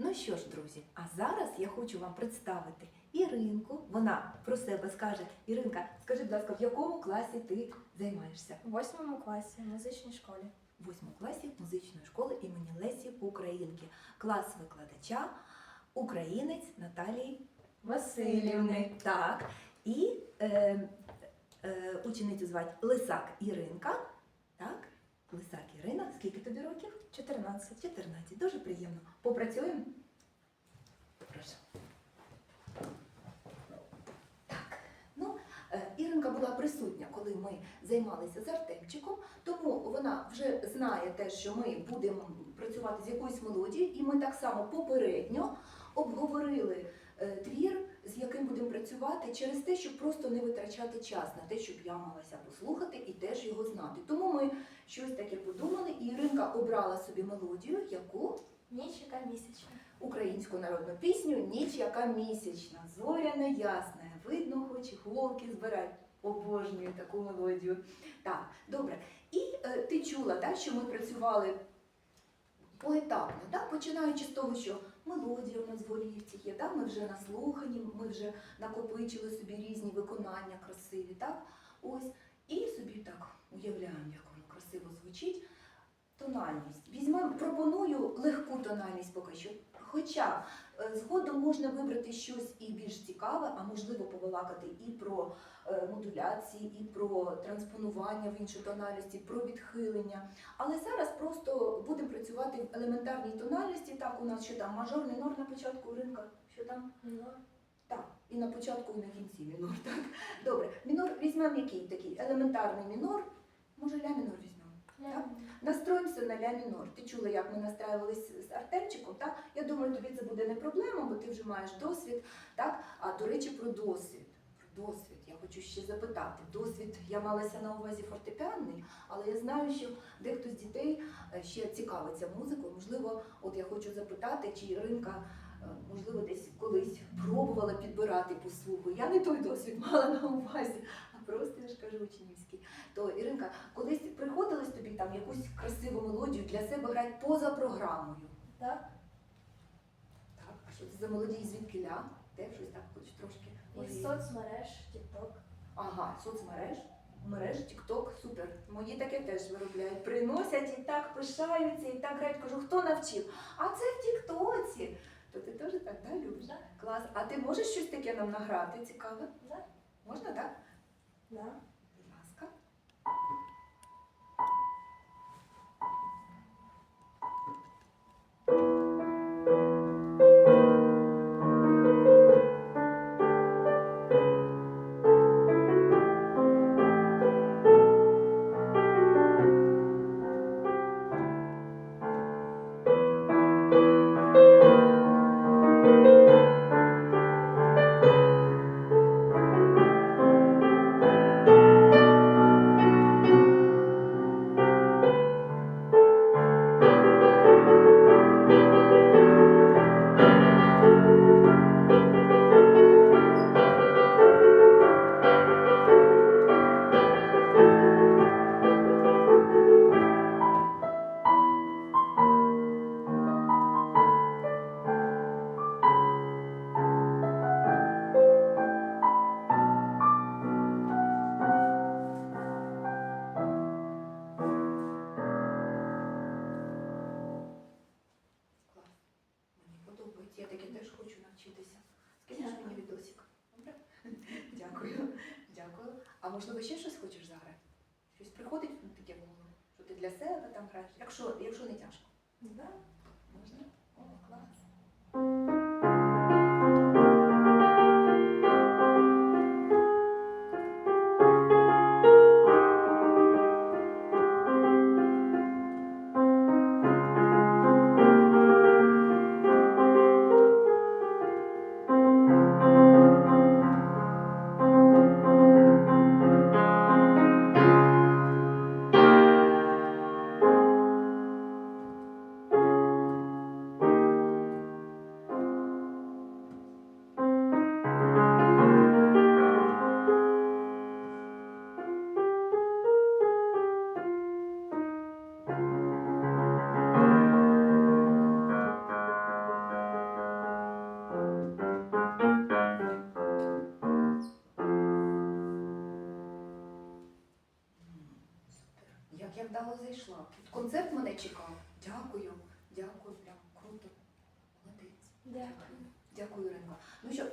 Ну що ж, друзі, а зараз я хочу вам представити Іринку. Вона про себе скаже. Іринка, скажи, будь ласка, в якому класі ти займаєшся? В восьмому класі в музичній школі. В восьмому класі музичної школи імені Лесі Українки. Клас викладача українець Наталії Васильівни. Так. І е, е, ученицю звати Лисак Іринка. Так? Лисак Ірина. Скільки тобі років? 14. 14. Дуже приємно. Попрацюємо? Так. Ну, е, Іринка була присутня, коли ми займалися з Артемчиком, тому вона вже знає те, що ми будемо працювати з якоюсь мелодією, і ми так само попередньо обговорили е, твір, з яким будемо працювати, через те, щоб просто не витрачати час на те, щоб я малася послухати і теж його знати. Тому ми щось таке подумали, і Іринка обрала собі мелодію, яку Ніч місячна. Українську народну пісню Ніч яка місячна, зоряна ясна, видно, хоч голки збирать. Обожнюю таку мелодію. Так, добре. І е, ти чула, так, що ми працювали поетапно, так, починаючи з того, що мелодія в нас в голівці є, так, ми вже наслухані, ми вже накопичили собі різні виконання красиві, так, ось, і собі так уявляємо, як воно красиво звучить. Тональність. Візьмемо, пропоную легку тональність поки що. Хоча е, згодом можна вибрати щось і більш цікаве, а можливо побалакати і про е, модуляції, і про транспонування в іншу тональність, і про відхилення. Але зараз просто будемо працювати в елементарній тональності. Так, у нас що там мажор, мінор на початку ринка, що там? Так, і на початку, і на кінці мінор. Так, добре. Мінор візьмемо який такий елементарний мінор. Може, ля мінор візьмемо. Настроїмося на ля мінор. Ти чула, як ми настраювалися з Артемчиком, так? Я думаю, тобі це буде не проблема, бо ти вже маєш досвід. Так? А до речі, про досвід. Про досвід. Я хочу ще запитати. Досвід я малася на увазі фортепіанний, але я знаю, що дехто з дітей е, ще цікавиться музикою. Можливо, от я хочу запитати, чи Іринка, е, можливо, десь колись пробувала підбирати по слуху. Я не той досвід мала на увазі, а просто я ж кажу учнівський. То Іринка, колись приходилось тобі там якусь красиву мелодію для себе грати поза програмою? Так. Так, а що це за мелодії звідки ля? Теж щось так хоч трошки. Із соцмереж, TikTok. Ага, соцмереж, мереж, TikTok, супер. Мої таке теж виробляють. Приносять і так пишаються, і так грають. Кажу, хто навчив? А це в Тіктоці. То ти теж так да, любиш? Да. Клас. А ти можеш щось таке нам награти? Цікаве? Да. Можна, так? Да.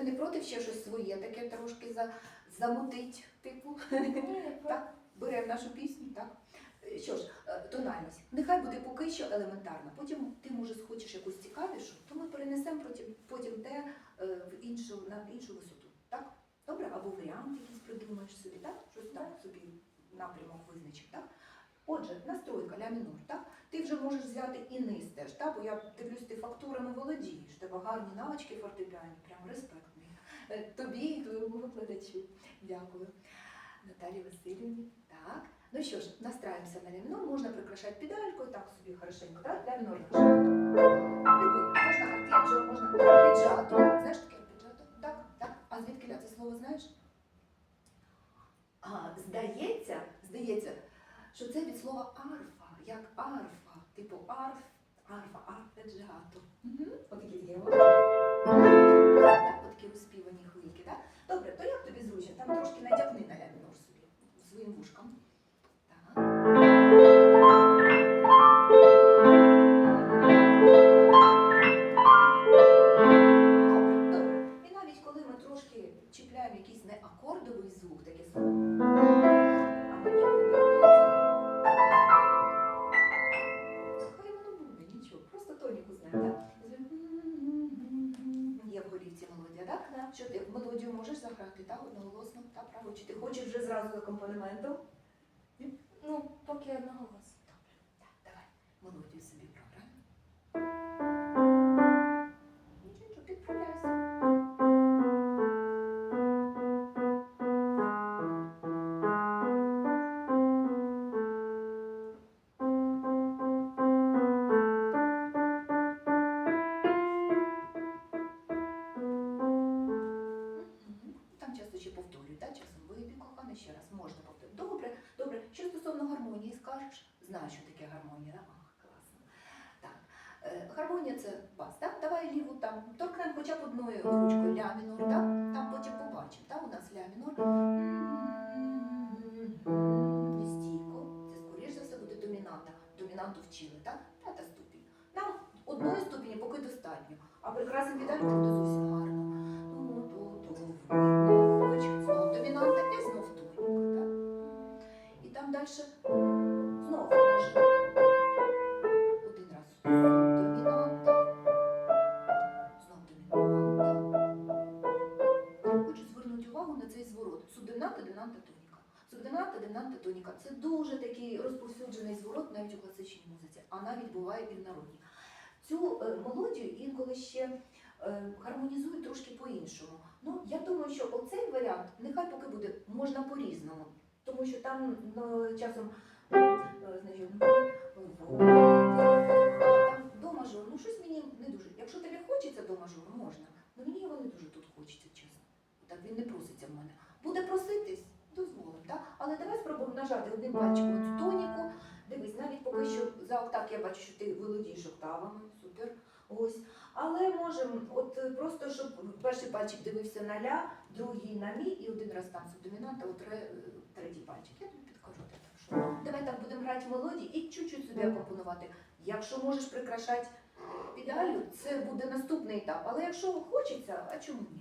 Ти не проти ще щось своє таке трошки за, замутить, типу? Ні, Так, беремо нашу пісню, так? Е, Що ж, е, тональність. Нехай буде поки що елементарна. Потім ти, може, схочеш якусь цікавішу, то ми перенесемо потім, потім те е, в іншу, на іншу висоту. Так? Добре? Або варіант якийсь придумаєш собі, так? Щось там собі напрямок визначив, так? Отже, настройка ля мінор, так? Ти вже можеш взяти і низ теж, так? Бо я дивлюсь, ти фактурами володієш, тебе гарні навички фортепіані, прям респект Тобі і твоєму викладачу. Дякую. Наталі Васильівні. Так. Ну що ж, настраємося на ля можна прикрашати педалькою, так собі хорошенько, так? Ля мінор. Можна арпеджіо, можна арпеджіато. Знаєш таке арпеджіато? Так, так. А звідки ля це слово знаєш? А, здається, здається, що це від слова арфа, як арфа, типу арф, арфа, арпеджіато. Угу. Отакі такі. Що ти мелодію можеш заграти, та Одноголосно, та право? Чи ти хочеш вже зразу з акомпанементом? Ну, поки одного Гармонія це бас, так? Давай ліву там. Торкнемо хоча б одною ручкою ля мінор, так? Там потім побачимо. Так, у нас ля мінор. Не стійко. Це, скоріш за все, буде домінанта. Домінанту вчили, так? П'ята ступінь. Нам одної ступені поки достатньо. А прекрасна педалька буде зовсім буває і в народній. Цю е, мелодію інколи ще е, гармонізують трошки по-іншому. Ну, я думаю, що оцей варіант нехай поки буде можна по-різному, тому що там ну, часом е, значить, ну, там до мажору, ну щось мені не дуже. Якщо тобі хочеться до мажору, можна. Ну мені його не дуже тут хочеться, чесно. Так він не проситься в мене. Буде проситись, дозволимо, так? Але давай спробуємо нажати одним пальчиком цю тоніку. Дивись, навіть поки що за октав я бачу, що ти володієш октавами. Супер. Ось. Але можемо, от е, просто щоб перший пальчик дивився на ля, другий на мі і один раз там субдомінанта, от ре- е, третій пальчик. Я тобі підкажу. Так що давай так будемо грати мелодії і чуть-чуть собі акомпонувати. Якщо можеш прикрашати педалю, це буде наступний етап. Але якщо хочеться, а чому ні?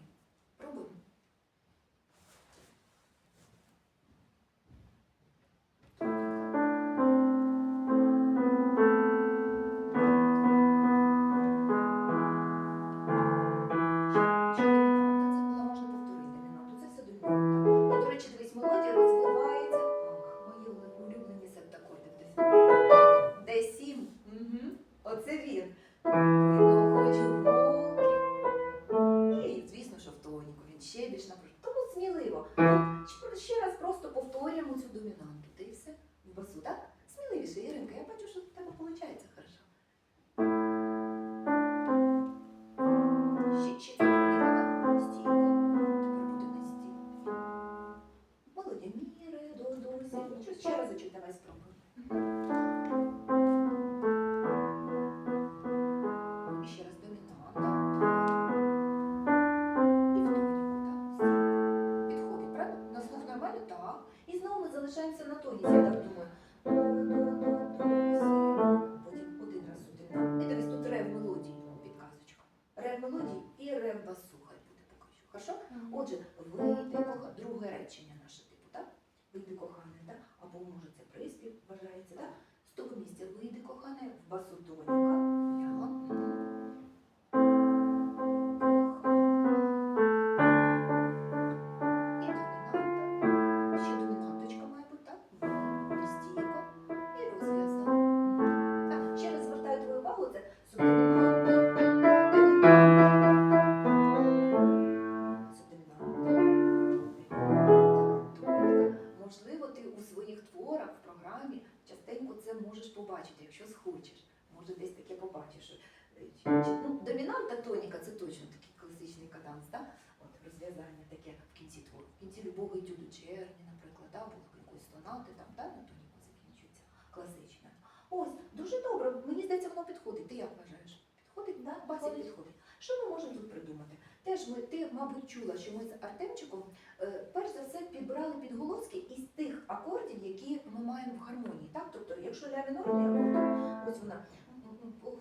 Як вважаєш? Підходить? Да, Бася підходить. Що ми можемо тут придумати? Теж ми, ти, мабуть, чула, що ми з Артемчиком е, перш за все підбирали підголоски із тих акордів, які ми маємо в гармонії. Так? Тобто, якщо ля мінорний акорд, ось вона.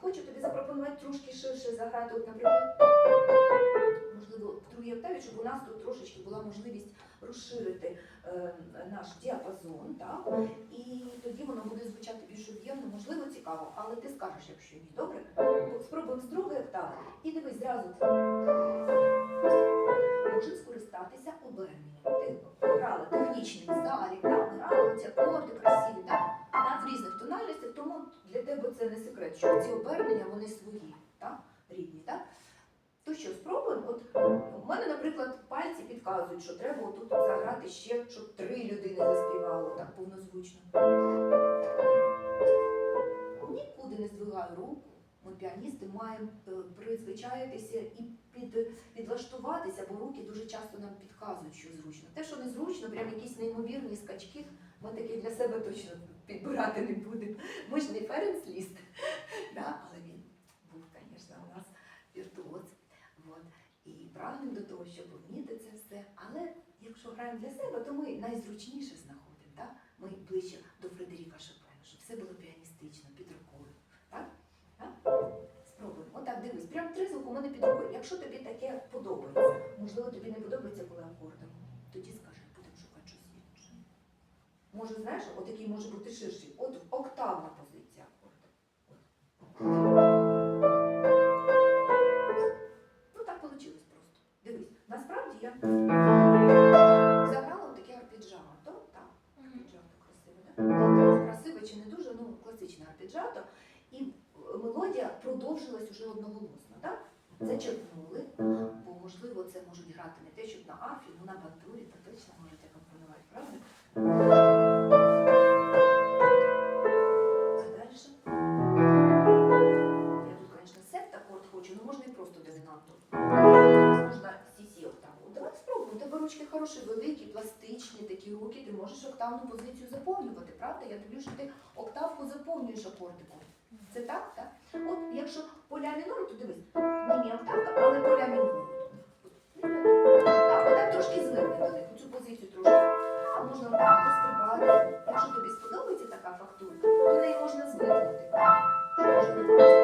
Хочу тобі запропонувати трошки ширше заграти, от, наприклад, можливо, в другій октаві, щоб у нас тут трошечки була можливість розширити е, наш діапазон, так? І тоді воно буде звучати більш об'ємно, можливо, цікаво, але ти скажеш, якщо ні. Добре? Спробуємо з другої октави. І дивись, зразу можеш скористатися оберненням. Ти грала технічний залік, грала ці акорди красиві, так? в різних тональностях, тому для тебе це не секрет, що ці обернення вони свої, так? рідні. Так? То що, спробуємо? От у мене, наприклад, пальці підказують, що треба отут заграти ще, щоб три людини заспівало так повнозвучно. Нікуди не здвигаю руку. Ми піаністи маємо е, призвичаїтися і під, підлаштуватися, бо руки дуже часто нам підказують, що зручно. Те, що незручно, прям якісь неймовірні скачки, ми таки для себе точно підбирати не будемо. Ми ж не ференсліст, але він був, звісно, у нас віртуоз. От. І прагнемо до того, щоб вміти це все. Але якщо граємо для себе, то ми найзручніше знаходимо. Да? Ми ближче до Фредеріка Шопена, щоб все було піаністично, під рукою. Так? Так? Спробуємо. Отак дивись, прям три звуки у мене під рукою. Якщо тобі таке подобається, можливо, тобі не подобається, коли акордом, тоді скажи, будемо шукати щось інше. Може, знаєш, отакий може бути ширший. От октавна позиція акорду. Ну так вийшло просто. Дивись, насправді я класичне. І мелодія продовжилась уже одноголосно, так? Зачерпнули, бо можливо це можуть грати не те, щоб на арфі, ну на бандурі, то точно можуть акомпонувати, правда? Можеш октавну позицію заповнювати, правда? Я дивлюсь, що ти октавку заповнюєш акордиком. Це так, так? От якщо по ля мінору, то дивись, не мі октавка, але по ля мінору. Так, отак трошки до них, цю позицію трошки. А можна так пострибати. Якщо тобі сподобається така фактура, то неї можна звернути. Що можна позицію.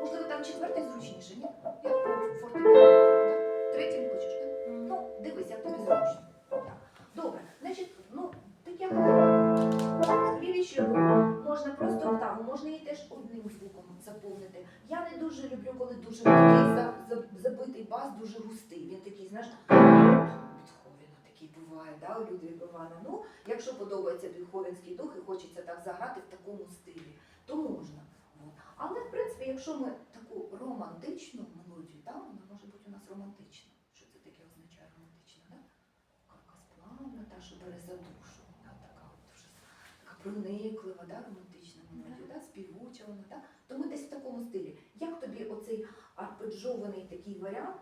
Можливо, там четвертий зручніше, ні? Як фортепіано. Третій не хочеш, так? Ну, дивись, як тобі зручно. Добре, значить, ну, таке клівіще можна просто октаву, можна її теж одним звуком заповнити. Я не дуже люблю, коли дуже такий за- за- забитий бас, дуже густий. Він такий, знаєш, буває, да, у Людвіга Івана. Ну, якщо подобається Бетховенський дух і хочеться так заграти в такому стилі, то можна. От. Але, в принципі, якщо ми таку романтичну мелодію, да, вона може бути у нас романтична. Що це таке означає романтична? Да? Якась плавна, та, що бере за душу. Да, така, от, дуже така прониклива, да, романтична мелодія, да, співуча вона. Да? То ми десь в такому стилі. Як тобі оцей арпеджований такий варіант?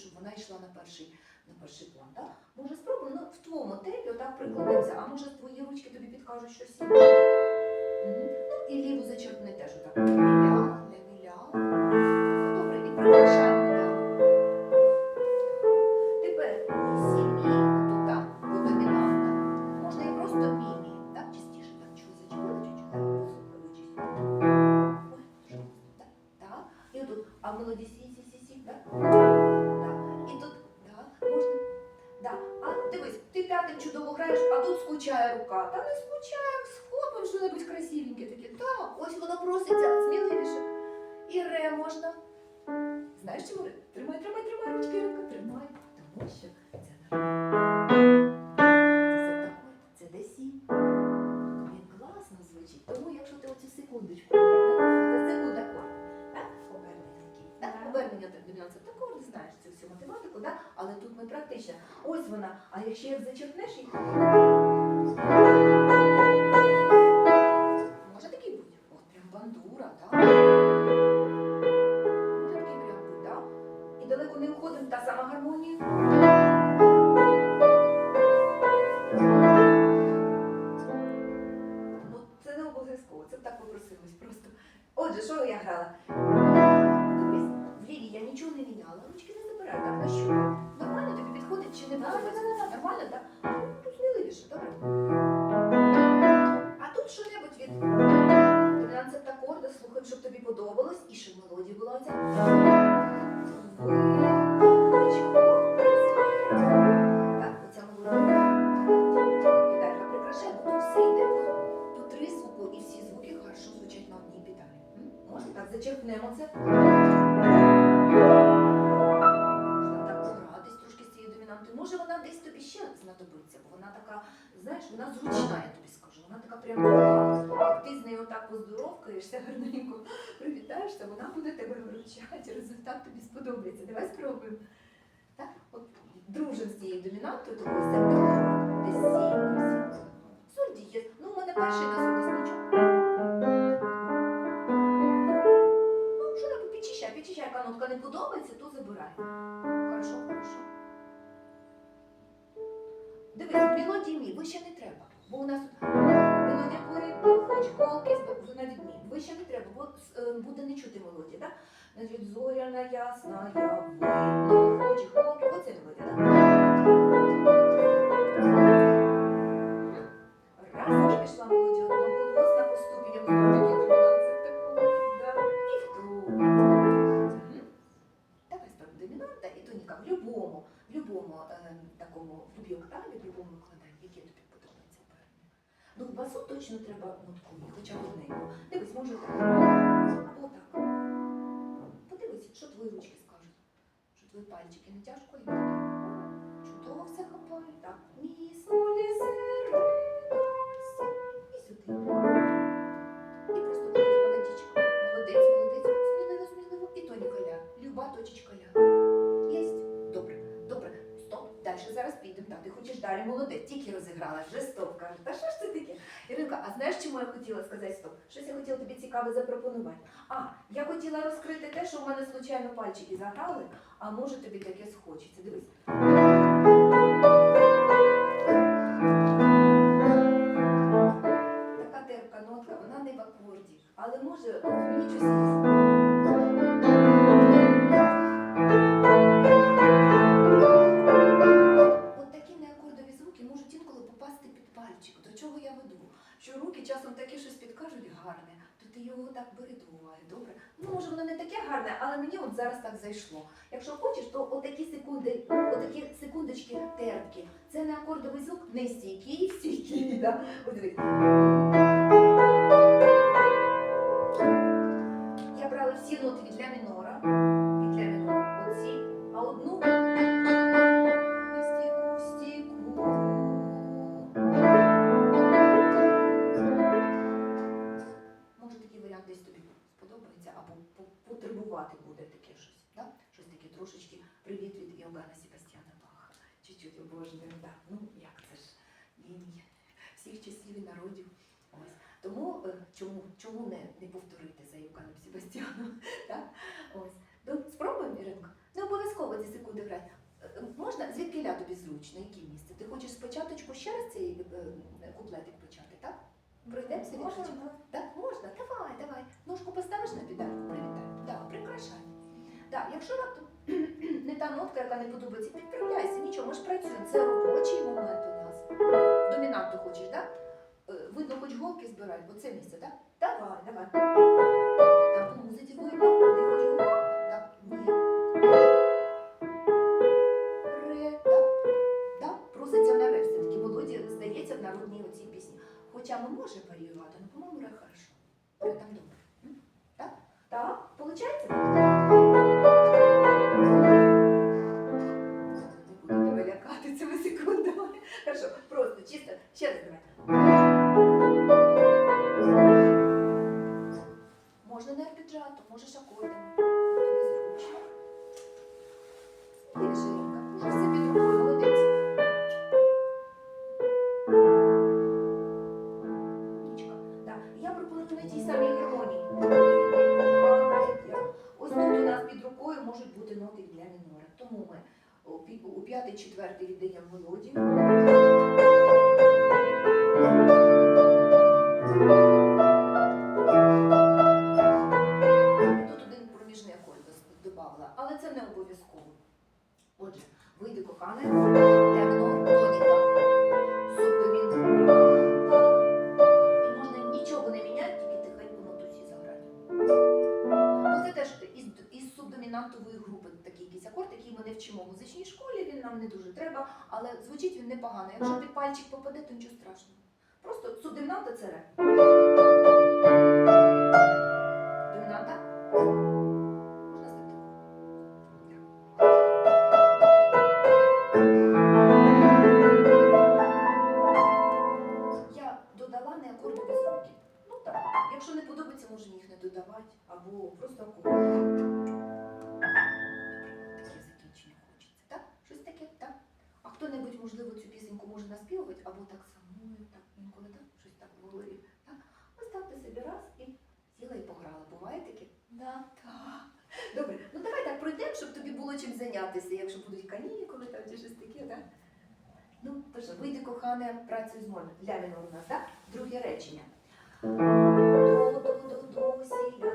Щоб вона йшла на перший, на перший план. Так? Може спробуємо, ну, в твоєму темпі отак прикладемося, а може твої ручки тобі підкажуть щось інше. Угу. Ну, і ліву зачерпни теж отак. Рука. Та не скучає, схопимо що-небудь красивеньке таке. Так, ось воно проситься, сміливіше. І ре можна. Знаєш чому ре? Тримай, тримай, тримай ручки, рука, тримай. Тому що це. Можна так погратись трошки з цією домінантою. Може вона десь тобі ще знадобиться, бо вона така, знаєш, вона зручна, я тобі скажу. Вона така прям як ти з нею так поздоровкаєшся гарненько, привітаєшся, вона буде тебе виручати, результат тобі сподобається. Давай спробуємо. Так? От дружимо з цією домінантою, такою септакорд, десь сім, сім. Соль дієс. Ну, у мене перший до соль нічого. Підчищай, підчищай, яка не подобається, то забирай. Хорошо, хорошо. Дивись, мелодії мі, вище не треба. Бо у нас тут мелодія поряд, хоч голки, навіть мі. Вище не треба, бо е, буде не чути мелодія, так? Значить, зоряна ясна, я видно, хоч голки. Оце мелодія, так? Раз пішла мелодія басу точно треба нотку, хоча б одненьку. Дивись, може так. Або так. Подивись, що твої ручки скажуть. Що твої пальчики не тяжко і. Чудово все хапає. Так. Мі, солі. І сюди. І просто буде молодічка. Молодець, молодець. Сміливо, сміливо. І тоніка ля. Люба точечка ля. Єсть. Добре, добре. Стоп. Далі зараз підемо. Так, ти хочеш далі молодець. Тільки розіграла. Вже стоп каже. Та що ж це таке? Іринка, а знаєш, чому я хотіла сказати стоп? Щось я хотіла тобі цікаве запропонувати. А, я хотіла розкрити те, що в мене случайно пальчики заграли, а може тобі таке схочеться. Дивись. Така терпка нотка, вона не в акорді. Але може, мені щось. До чого я веду? Що руки часом таке щось підкажуть гарне, то ти його так бери до добре? Ну, може, воно не таке гарне, але мені от зараз так зайшло. Якщо хочеш, то отакі секунди, отакі секундочки терпкі. Це не акордовий звук, не стійкий, стійкий, да? Я брала всі ноти від ля мінора, народів. Ось. Чому, чому не, не повторити за Євганом Себастьяном? Ось. До- Спробуємо, Іринка? Не обов'язково ці секунди грати. Е, Можна звідки ля тобі зручно, яке місце? Ти хочеш спочатку ще раз цей е, куплетик почати, так? Пройдемося від Можна, да? Так, можна, давай, давай. Ножку поставиш на педальку, привітай. Так, прикрашай. Так, якщо раптом не та нотка, яка не подобається, підправляйся, нічого, ми ж працюємо. Це робочий момент у нас. Домінанту хочеш, так? Е, Видно, хоч голки збирай, бо це місце, так? Давай, давай. Там по музиці видно, не хоч голки. Так, ні. Ре, так. Так, проситься на ре все-таки. Володі, здається, в народній оцій пісні. Хоча ми можемо варіювати, але, по-моєму, ре хорошо. Ре там добре. М? Так? Так, получається? Не буду тебе лякати цими секундами. Хорошо, просто чисто, ще раз давай. Арпеджіато, можеш акордами. Якщо не подобається, можемо їх не додавати, або просто. Таке закінчення хочеться. Так? Щось таке, так? А хто-небудь, можливо, цю пісеньку може наспівувати, або так самою, так інколи так, щось так в голові. Так? Поставте собі раз і сіла і пограла. Буває таке? Да. Так. Добре, ну давай так пройдемо, щоб тобі було чим зайнятися, якщо будуть канікули там чи щось таке, так? Ну, то що, вийди, кохане, працюй з мовою. Ля у нас, так? Друге речення.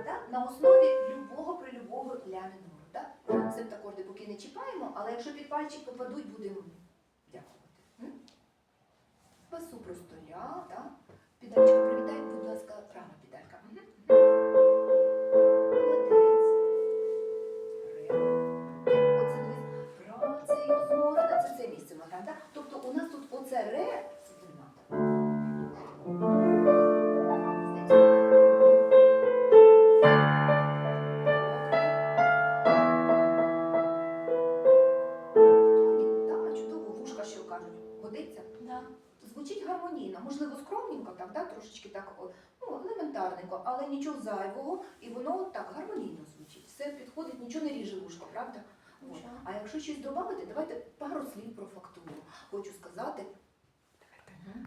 Так? На основі любого прилюбого ля мінору, так? такорди поки не чіпаємо, але якщо під пальчик попадуть, будемо дякувати. М? Басу просто ля, так? Підальчику привітай, будь ласка, права підалька. Слів про фактуру. Хочу сказати,